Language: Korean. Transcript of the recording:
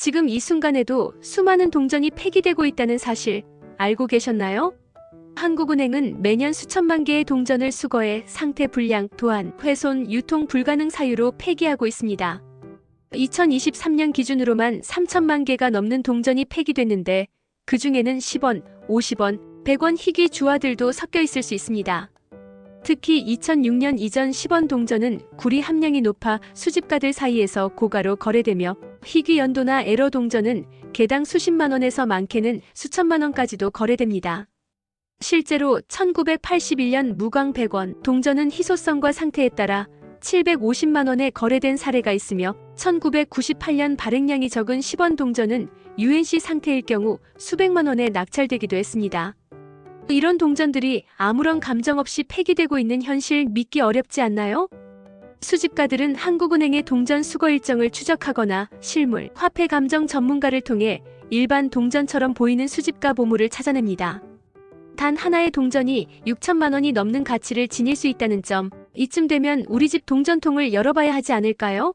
지금 이 순간에도 수많은 동전이 폐기되고 있다는 사실 알고 계셨나요? 한국은행은 매년 수천만 개의 동전을 수거해 상태 불량, 도안, 훼손, 유통 불가능 사유로 폐기하고 있습니다. 2023년 기준으로만 3천만 개가 넘는 동전이 폐기됐는데 그 중에는 10원, 50원, 100원 희귀 주화들도 섞여 있을 수 있습니다. 특히 2006년 이전 10원 동전은 구리 함량이 높아 수집가들 사이에서 고가로 거래되며 희귀 연도나 에러 동전은 개당 수십만 원에서 많게는 수천만 원까지도 거래됩니다. 실제로 1981년 무광 100원 동전은 희소성과 상태에 따라 750만 원에 거래된 사례가 있으며 1998년 발행량이 적은 10원 동전은 UNC 상태일 경우 수백만 원에 낙찰되기도 했습니다. 이런 동전들이 아무런 감정 없이 폐기되고 있는 현실 믿기 어렵지 않나요? 수집가들은 한국은행의 동전 수거 일정을 추적하거나 실물, 화폐 감정 전문가를 통해 일반 동전처럼 보이는 수집가 보물을 찾아냅니다. 단 하나의 동전이 6천만 원이 넘는 가치를 지닐 수 있다는 점, 이쯤 되면 우리 집 동전통을 열어봐야 하지 않을까요?